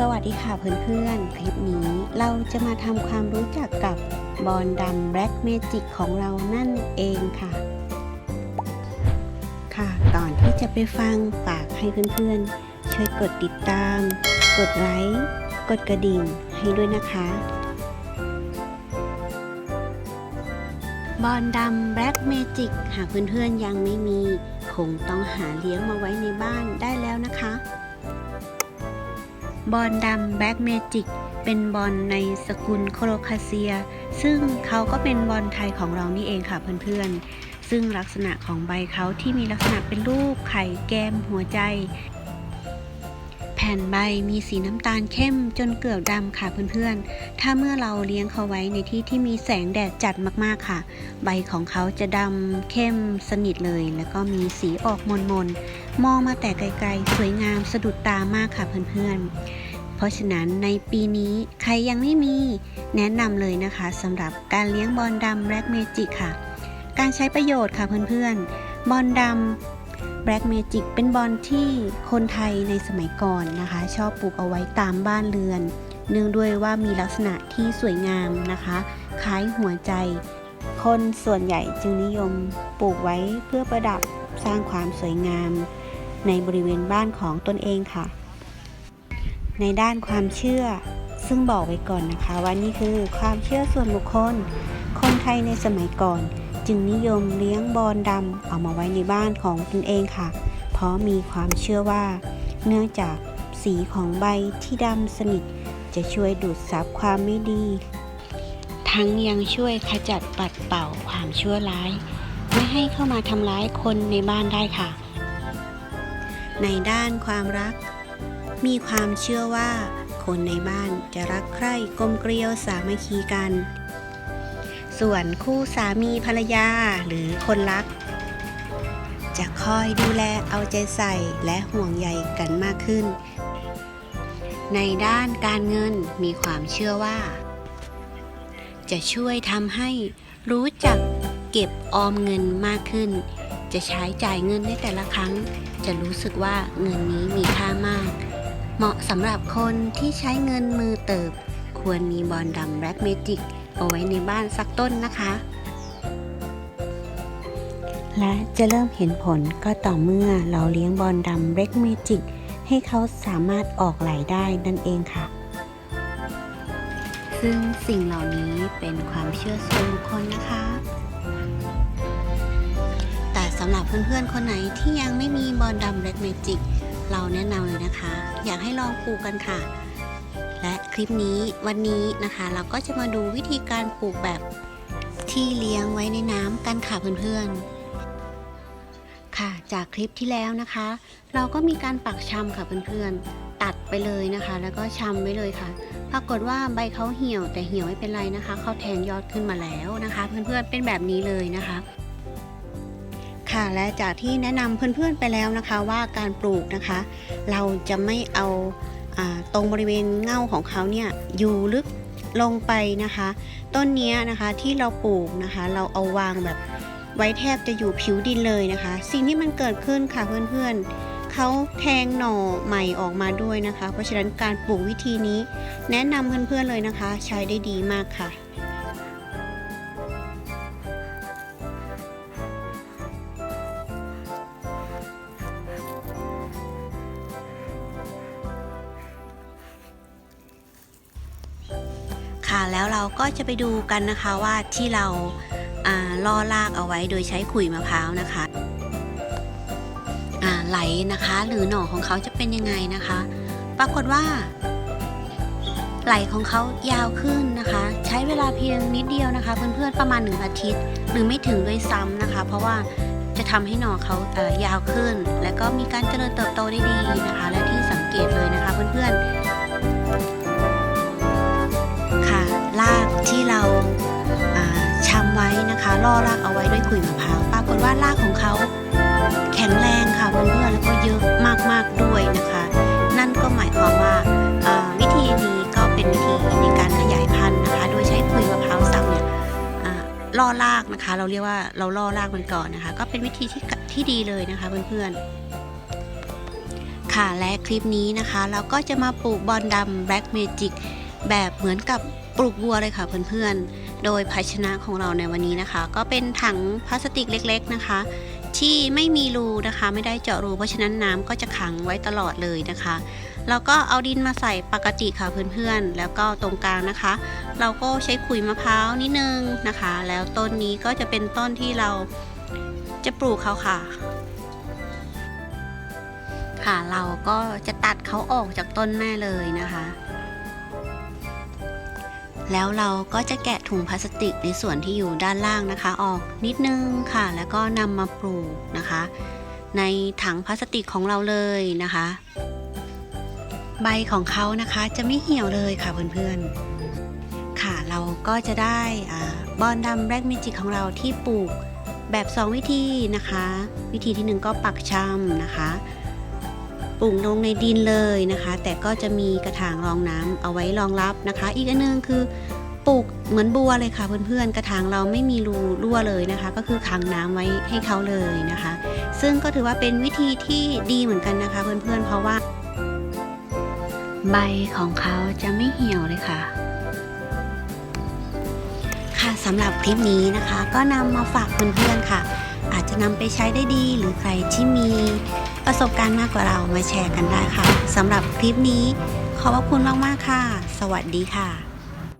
สวัสดีค่ะเพื่อนๆ คลิปนี้เราจะมาทำความรู้จักกับบอลดำแบล็กเมจิกของเรานั่นเองค่ะ ค่ะ ก่อนที่จะไปฟังฝากให้เพื่อนๆ ช่วยกดติดตาม กดไลค์ กดกระดิ่งให้ด้วยนะคะ บอลดำแบล็กเมจิกหากเพื่อนๆ ยังไม่มี คงต้องหาเลี้ยงมาไว้ในบ้านได้แล้วนะคะ บอลดำแบล็กเมจิกเป็นบอลในสกุลโคโลคาเซีย ซึ่งเขาก็เป็นบอลไทยของเรานี่เองค่ะเพื่อนๆ ซึ่งลักษณะของใบเขาที่มีลักษณะเป็นรูปไข่แก้มหัวใจ ผ่นใบมีสีน้ำตาลเข้มจนเกือบดำค่ะเพื่อนๆ ถ้าเมื่อเราเลี้ยงเขาไว้ในที่ที่มีแสงแดดจัดมากๆค่ะ ใบของเขาจะดำเข้มสนิทเลย แล้วก็มีสีออกมนๆมองมาแต่ไกลๆ สวยงามสะดุดตามากค่ะเพื่อนๆ เพราะฉะนั้นในปีนี้ใครยังไม่มีแนะนำเลยนะคะสำหรับการเลี้ยงบอลดำแบล็กเมจิกค่ะ การใช้ประโยชน์ค่ะเพื่อนๆ บอลดำ แบล็กเมจิกเป็นบอลที่คนไทยในสมัยก่อนนะคะ ชอบปลูกเอาไว้ตามบ้านเรือน เนื่องด้วยว่ามีลักษณะที่สวยงามนะคะ คล้ายหัวใจ คนส่วนใหญ่จึงนิยมปลูกไว้เพื่อประดับสร้างความสวยงาม ในบริเวณบ้านของตนเองค่ะ ในด้านความเชื่อซึ่งบอกไว้ก่อนนะคะว่านี่คือความเชื่อส่วนบุคคล คนไทยในสมัยก่อน จึงนิยมเลี้ยงบอลดำเอามาไว้ในบ้านของตนเองค่ะ เพราะมีความเชื่อว่า เนื่องจากสีของใบที่ดำสนิท จะช่วยดูดซับความไม่ดี ทั้งยังช่วยขจัดปัดเป่าความชั่วร้าย ไม่ให้เข้ามาทำร้ายคนในบ้านได้ค่ะ ในด้านความรัก มีความเชื่อว่า คนในบ้านจะรักใคร่กลมเกลียวสามัคคีกัน ส่วนคู่สามีภรรยาหรือคนรัก จะคอยดูแลเอาใจใส่และห่วงใยกันมากขึ้น ในด้านการเงินมีความเชื่อว่า จะช่วยทำให้รู้จักเก็บออมเงินมากขึ้น จะใช้จ่ายเงินในแต่ละครั้ง จะรู้สึกว่าเงินนี้มีค่ามาก เหมาะสำหรับคนที่ใช้เงินมือเติบ ควรมีบอลดำแบล็กเมจิก เอาไว้ในบ้านสักต้นนะคะ และจะเริ่มเห็นผลก็ต่อเมื่อเราเลี้ยงบอลดำแบล็กเมจิกให้เขาสามารถออกไหลได้นั่นเองค่ะ ซึ่งสิ่งเหล่านี้เป็นความเชื่อส่วนบุคคลนะคะ แต่สำหรับเพื่อนๆ คนไหนที่ยังไม่มีบอลดำแบล็กเมจิกเราแนะนำเลยนะคะ อยากให้ลองปลูกกันค่ะ และคลิปนี้วันนี้นะคะ เราก็จะมาดูวิธีการปลูกแบบที่เลี้ยงไว้ในน้ำกันค่ะเพื่อนๆ ค่ะจากคลิปที่แล้วนะคะ เราก็มีการปักชำค่ะเพื่อนๆ ตัดไปเลยนะคะ แล้วก็ชำไว้เลยค่ะ ปรากฏว่าใบเขาเหี่ยวแต่เหี่ยวไม่เป็นไรนะคะเขาแทงยอดขึ้นมาแล้วนะคะ เพื่อนๆเป็นแบบนี้เลยนะคะค่ะและจากที่แนะนำเพื่อนๆไปแล้วนะคะว่าการปลูกนะคะ เราจะไม่เอาอ่า ตรงบริเวณเง่าของเขาเนี่ยอยู่ลึกลงไปนะคะ ต้นเนี้นะคะที่เราปลูกนะคะ เราเอาวางแบบไว้แทบจะอยู่ผิวดินเลยนะคะ สิ่งที่มันเกิดขึ้นค่ะเพื่อนๆเขาแทงหน่อใหม่ออกมาด้วยนะคะ เพราะฉะนั้นการปลูกวิธีนี้ แนะนำเพื่อนๆเลยนะคะ ใช้ได้ดีมากค่ะ ค่ะ แล้วเราก็จะไปดูกันนะคะว่าที่เราล่อลากเอาไว้โดยใช้ขุยมะพร้าวนะคะไหลนะคะ หรือหน่อของเขาจะเป็นยังไงนะคะ ปรากฏว่า ไหลของเขายาวขึ้นนะคะ ใช้เวลาเพียงนิดเดียวนะคะ เพื่อนๆประมาณหนึ่งอาทิตย์ หรือไม่ถึงด้วยซ้ำนะคะ เพราะว่าจะทำให้หน่อเขาเยาวขึ้น และก็มีการเจริญเติบโตได้ดีนะคะ และที่สังเกตเลยนะคะเพื่อนๆ รากที่เราอ่าชำไว้นะคะล่อรากเอาไว้ด้วยขุยมะพร้าวปรากฏว่ารากของเขาแข็งแรงค่ะเพื่อนๆแล้วก็เยอะมากๆด้วยนะคะ นั่นก็หมายความว่าวิธีนี้ก็เป็นวิธีในการขยายพันธุ์นะคะ โดยใช้ขุยมะพร้าวสับเนี่ยล่อรากนะคะ เราเรียกว่าเราล่อรากมันก่อนนะคะ ก็เป็นวิธีที่ที่ดีเลยนะคะเพื่อนๆค่ะและคลิปนี้นะคะ เราก็จะมาปลูกบอลดำ Black Magic แบบเหมือนกับ ปลูกบัวเลยค่ะเพื่อนๆ โดยภาชนะของเราในวันนี้นะคะ ก็เป็นถังพลาสติกเล็กๆนะคะ ที่ไม่มีรูนะคะไม่ได้เจาะรูเพราะฉะนั้นน้ำก็จะขังไว้ตลอดเลยนะคะแล้วก็เอาดินมาใส่ปกติค่ะเพื่อนๆ แล้วก็ตรงกลางนะคะ เราก็ใช้ขุยมะพร้าวนิดนึงนะคะ แล้วต้นนี้ก็จะเป็นต้นที่เราจะปลูกเขาค่ะ ค่ะเราก็จะตัดเขาออกจากต้นแม่เลยนะคะ แล้วเราก็จะแกะถุงพลาสติกในส่วนที่อยู่ด้านล่างนะคะ ออกนิดนึงค่ะ แล้วก็นำมาปลูกนะคะ ในถังพลาสติกของเราเลยนะคะ ใบของเขานะคะจะไม่เหี่ยวเลยค่ะเพื่อนๆ ค่ะเราก็จะได้บอนดำแบล็กมิจิของเราที่ปลูกแบบ 2 วิธีนะคะ วิธีที่ 1 ก็ปักชำนะคะ ปลูกลงในดินเลยนะคะ แต่ก็จะมีกระถางรองน้ำเอาไว้รองรับนะคะ อีกอันหนึงคือปลูกเหมือนบัวเลยค่ะเพื่อนๆ กระถางเราไม่มีรูรั่วเลยนะคะ ก็คือขังน้ำไว้ให้เขาเลยนะคะ ซึ่งก็ถือว่าเป็นวิธีที่ดีเหมือนกันนะคะ เพื่อนๆ เพราะว่า ใบของเขาจะไม่เหี่ยวเลยค่ะ ค่ะสำหรับคลิปนี้นะคะ ก็นำมาฝากเพื่อนๆค่ะ อาจจะนำไปใช้ได้ดีหรือใครที่มี ประสบการณ์มากกว่าเรามาแชร์กันได้ค่ะสำหรับคลิปนี้ ขอบพระคุณมาก ๆ ค่ะ สวัสดีค่ะ